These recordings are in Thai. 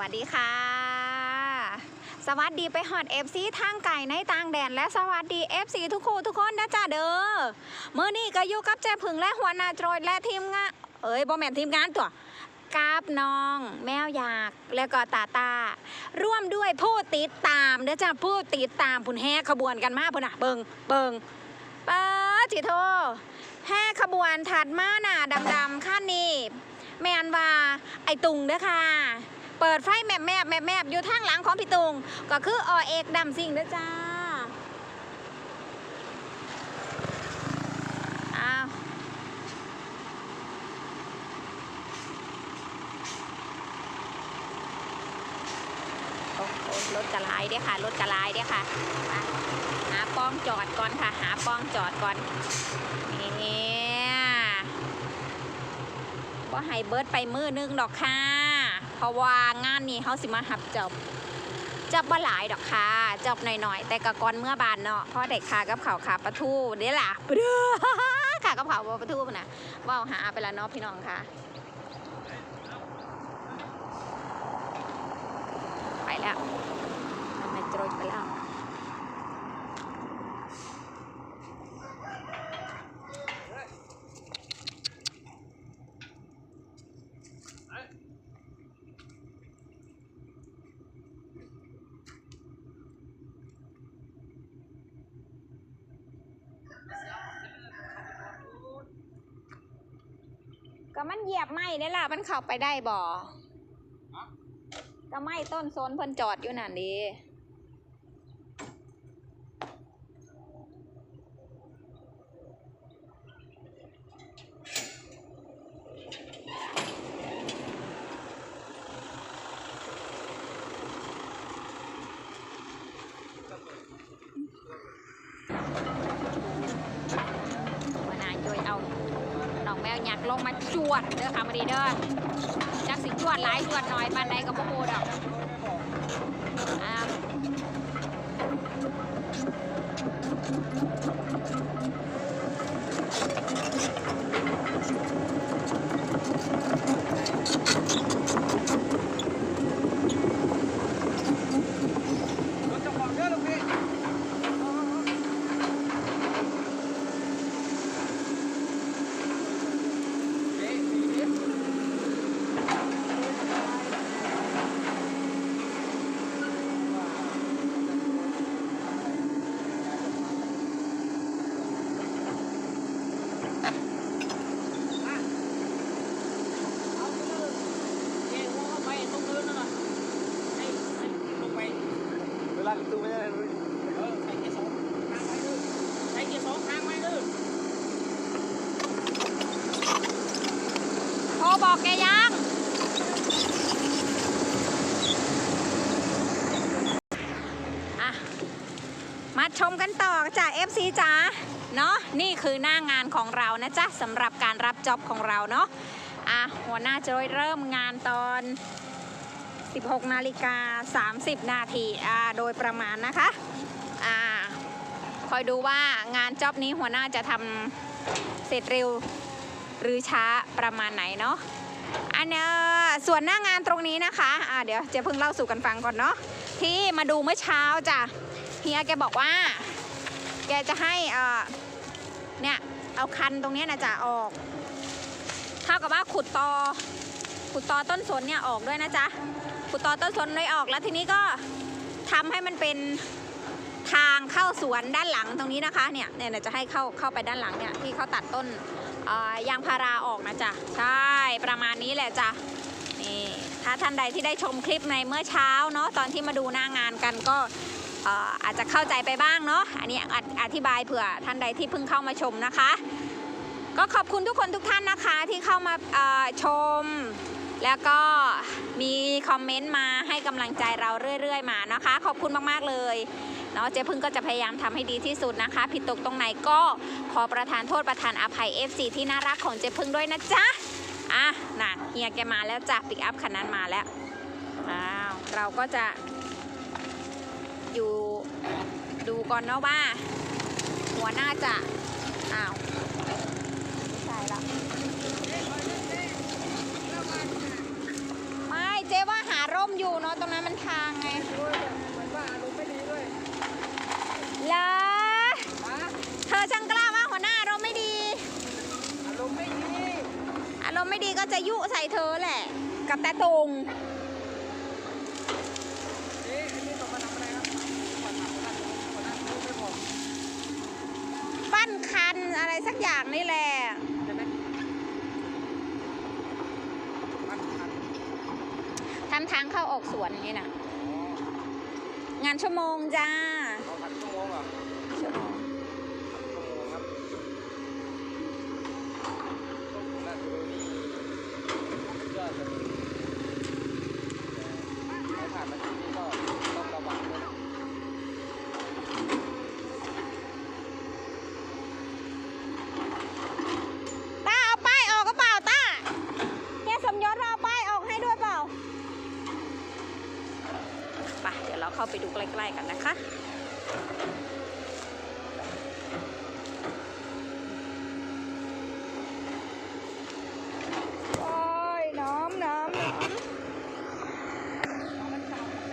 วัสดีค่ะ สวัสดีไปฮอดเอฟซีทางไก่ในต่างแดนและสวัสดีเอฟซีทุกคู่ทุกคนนะจ้าเด้อเมื่อนี้ก็อยู่กับเจ๊ผึ่งและหัวหน้าโจรและทีมงานเอ้ยบอแมนทีมงานตัวกาบน้อง แมวยาก แล้วก็ตาตา ร่วมด้วยผู้ติดตามเด้อจ้าผู้ติดตามพุ่นแห่ขบวนกันมาพุ่นอะเบิงเบิงป้าจิโทแห่ขบวนถัดมาหน่ะดำๆขั้นนี้แมนว่าไอตุงเด้อค่ะ เปิดไฟแมบแมบแมบแมบอยู่ทางหลังของพี่ตุงก็คืออเอกดำสิ่งเด้อจ้าอ้าวรถกระลายเด้ค่ะ รถกระลายเด้ค่ะ หาป้องจอดก่อนค่ะ หาป้องจอดก่อนนี่ยว่าให้เบิร์ดไปมือนึงดอกค่ะ ราะว่างานนี้เขาสิมาหับจบจบบ่หลายดอกค่ะจบหน่อยๆ แต่กะก่อนเมื่อบานเนาะพ่อเด็กขากับเขาขาปลาทูเด้ล่ะปะเด้อขากับเขาปลาทูนะว่าวหาไปแล้วเนาะพี่น้องค่ะ ไปแล้วมันมาโจรไปแล้ว ก็มันเหยียบไม้นี่ล่ะ มันเข้าไปได้บ่ก็ไม้ต้นโซนเพิ่นจอดอยู่นั่นดีหัวหน้าช่วยเอา น้องแมวยักษ์ ลงมาจวดเด้อค่ะมาดีเด้อจักสิจวดหลายจวดหน่อยปานใดกับ่ฮู้ดอกอ่า วเวลาตู้ไม่ได้เลยโทรบอกแกยังอะมาชมกันต่อจ้ะ FC จ๋าเนาะนี่คือหน้างานของเรานะจ๊ะสำหรับการรับจ็อบของเราเนาะอะหัวหน้าจะเริ่มงานตอน 16 นาฬิกา 30 นาทีอ่าโดยประมาณนะคะอ่าคอยดูว่างานจอบนี้หัวหน้าจะทำเสร็จเร็วหรือช้าประมาณไหนเนาะอันเนี้ยส่วนหน้างานตรงนี้นะคะอ่าเดี๋ยวจะเพิ่งเล่าสู่กันฟังก่อนเนาะที่มาดูเมื่อเช้าจ้ะเฮียแกบอกว่า แกจะให้เอ่อเนี่ยเอาคันตรงนี้นะจ๊ะออก เท่ากับว่าขุดตอขุดตอต้นสนเนี่ยออกด้วยนะจ๊ะ ขุดตอต้นสนเลยออกแล้วทีนี้ก็ทำให้มันเป็นทางเข้าสวนด้านหลังตรงนี้นะคะเนี่ยเนี่ยจะให้เข้าเข้าไปด้านหลังเนี่ยที่เขาตัดต้นยางพาราออกนะจ๊ะใช่ประมาณนี้แหละจ้ะนี่ถ้าท่านใดที่ได้ชมคลิปในเมื่อเช้าเนาะตอนที่มาดูหน้างานกันก็อาจจะเข้าใจไปบ้างเนาะอันนี้อธิบายเผื่อท่านใดที่เพิ่งเข้ามาชมนะคะ ก็ขอบคุณทุกคนทุกท่านนะคะที่เข้ามาชม แล้วก็มีคอมเมนต์มาให้กำลังใจเราเรื่อย ๆ มานะคะ ขอบคุณมากๆเลยเนาะเจ๊พึ่งก็จะพยายามทำให้ดีที่สุดนะคะ ผิดตกตรงไหนก็ขอประทานโทษประทานอภัย FC ที่น่ารักของเจ๊พึ่งด้วยนะจ๊ะอะน่ะเฮียแกมาแล้วจ้ะปิกอัพคันนั้นมาแล้วอ้าวเราก็จะ อยู่ดูก่อนเนาะว่า หัวหน้าจะอ้าวไม่ใช่ละไม่เจ๊ว่าหา รถร่มอยู่เนาะตรงนั้นมันทางไงด้วยเหมือนว่าอารมณ์ไม่ดีด้วยเหรอฮะเธอช่างกล้ามากหัวหน้าอารมณ์ไม่ดี อารมณ์ไม่ดีอารมณ์ไม่ดีก็จะยุใส่เธอแหละ กับแต่ตรงนี่อันนี้ต้องมาทำอะไรครับมาทำอะไรมาทำไม่พอปั้นคันอะไรสักอย่างนี่แหละ ใช่ไหมมันมัน ทำทางเข้าออกสวนอย่างนี้นะอ๋องานชั่วโมงจ้าเอาพันชั่วโมงเหรอชั่วโมงชั่วโมงครับน่าจะดูนี่ยอดเลยใครผ่านมาที่นี่ก็ต้องระวังด้วยนะ ต้าเอาป้ายออกก็เปล่าต้าแกสมยศเราเอาป้ายออกให้ด้วยเปล่าไปเดี๋ยวเราเข้าไปดูใกล้ๆกันนะคะโอ้ยน้อมน้อมน้อม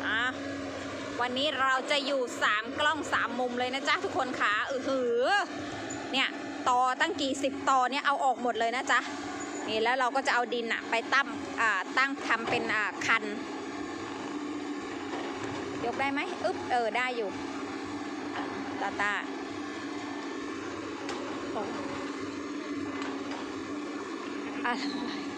อะวันนี้เราจะอยู่สามกล้องสามมุมเลยนะจ๊ะทุกคนค่ะอือหือเนี่ยตอตั้งกี่สิบตอเนี่ยเอาออกหมดเลยนะจ๊ะนี่แล้วเราก็จะเอาดินอะไปตั้มอ่าตั้งทำเป็นอ่าคันย กได้ไหมอึ๊บเออได้อยู่ตาตาอะไร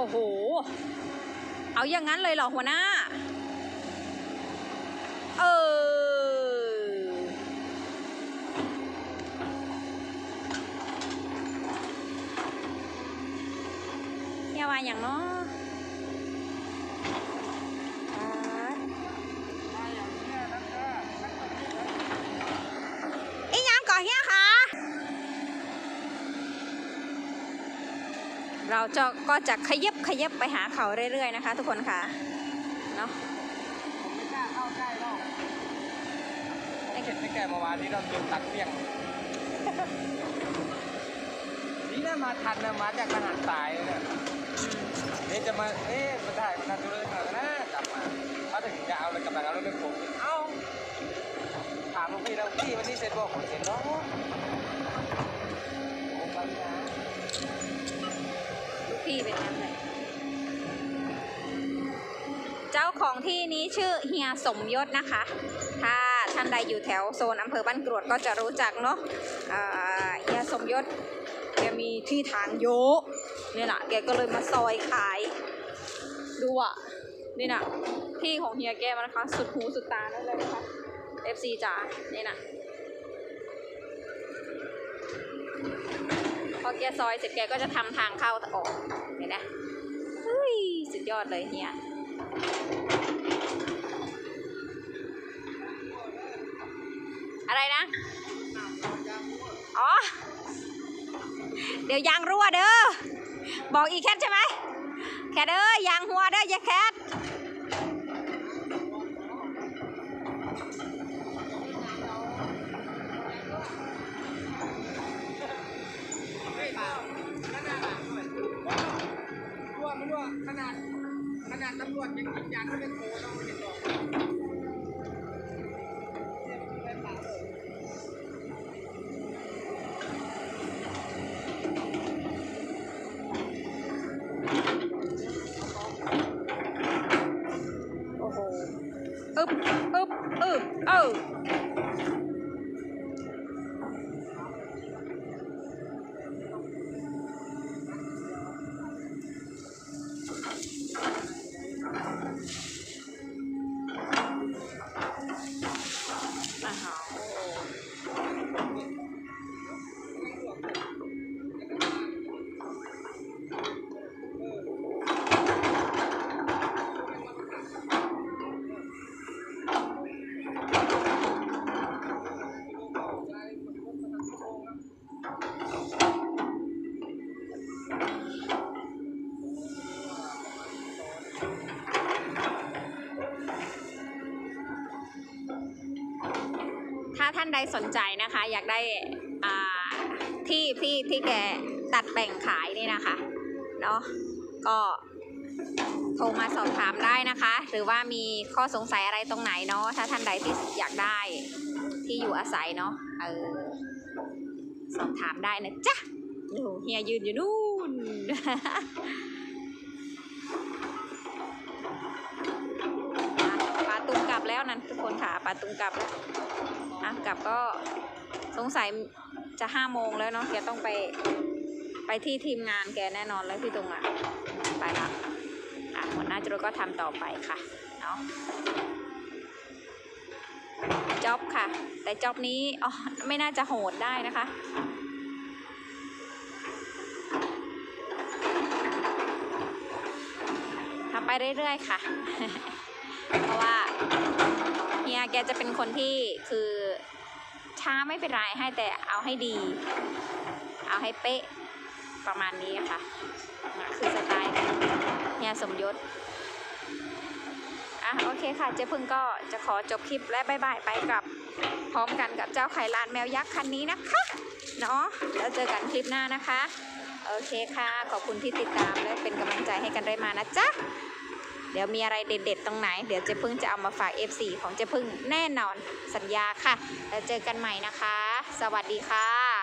โอ้โห เอาอย่างนั้นเลยเหรอหัวหน้า เออเนี่ยว่าอย่างเนาะอ่า มาอย่างเนี้ยนะเธอนักตบมือเลย อีหยังก่อเฮียคะ เราจะก็จะขยับขยับไปหาเขาเรื่อยๆนะคะ ทุกคนค่ะเนาะผมไม่กล้าเข้าใกล้หรอกไม่เก็บไม่แก่เมื่อวานนี้เราโดนตัดเปี้ยงนี่น่ามาทันนะมาจากทหารสายเนี่ยนี่จะมาเอ๊ะมาได้มาทันดูเลยนะนะกลับมามาถึงจะเอาเลยกลับมาเอาเลยเป็นผมเอ้าถามลูกพี่แล้วพี่วันนี้เสร็จบอกผมเสร็จแล้วผมไปนะ ลูกพี่ เป็นงั้นเลยเจ้าของที่นี้ชื่อเฮียสมยศนะคะ ถ้าท่านใดอยู่แถวโซนอำเภอบ้านกรวดก็จะรู้จักเนาะเฮียสมยศแกมีที่ทางโยะเนี่ยนะแกก็เลยมาซอยขาย ดูอะ นี่นะที่ของเฮียแกมันนะคะ สุดหูสุดตานั่นเลยนะคะ FC จ๋านี่นะพอแกซอยเสร็จแกก็จะทำทางเข้าออก เห็นะเฮ้ยสุดยอดเลยเฮียอะไรนะ อ๋อ เดี๋ยวยางรั่วเด้อ บอกอีแคทใช่ไหม แคทเอ้ยยางหัวเด้อ ยาแคท ไม่รู้ขนาดขนาดตำรวจยังกินยางก็เป็นโคต้องเห็นหรอานใดสนใจนะคะ อยากได้ที่ที่ที่แกตัดแบ่งขายนี่นะคะเนาะก็โทรมาสอบถามได้นะคะ หรือว่ามีข้อสงสัยอะไรตรงไหนเนาะถ้าท่านใดที่อยากได้ที่อยู่อาศัยเนาะเออสอบถามได้นะจ๊ะดูเฮียยืนอยู่นู่น แล้วนั่นทุกคนค่ะปลาตุงกลับแล้วอะกลับก็สงสัยจะห้าโมงแล้วเนาะแกต้องไปไปที่ทีมงานแกแน่นอนแล้วพี่ตุงอะไปละอะหัวหน้าจรวดก็ทำต่อไปค่ะเนาะจ็อบค่ะ แต่จ็อบนี้อ๋อไม่น่าจะโหดได้นะคะทำไปเรื่อยๆค่ะ เพราะว่า แกจะเป็นคนที่คือช้าไม่เป็นไรให้แต่เอาให้ดี เอาให้เป๊ะประมาณนี้ค่ะคือสไตล์เฮียสมยศอะโอเคค่ะเจ๊พึ่งก็จะขอจบคลิปและบายบายไปกับพร้อมกันกับเจ้าไข่ลานแมวยักษ์คันนี้นะคะเนาะแล้วเจอกันคลิปหน้านะคะ โอเคค่ะ ขอบคุณที่ติดตามและเป็นกำลังใจให้กันได้มานะจ๊ะ เดี๋ยวมีอะไรเด็ดๆตรงไหน เดี๋ยวเจ๊พึ่งจะเอามาฝาก F4 ของเจ๊พึ่งแน่นอนสัญญาค่ะ แล้วเจอกันใหม่นะคะ สวัสดีค่ะ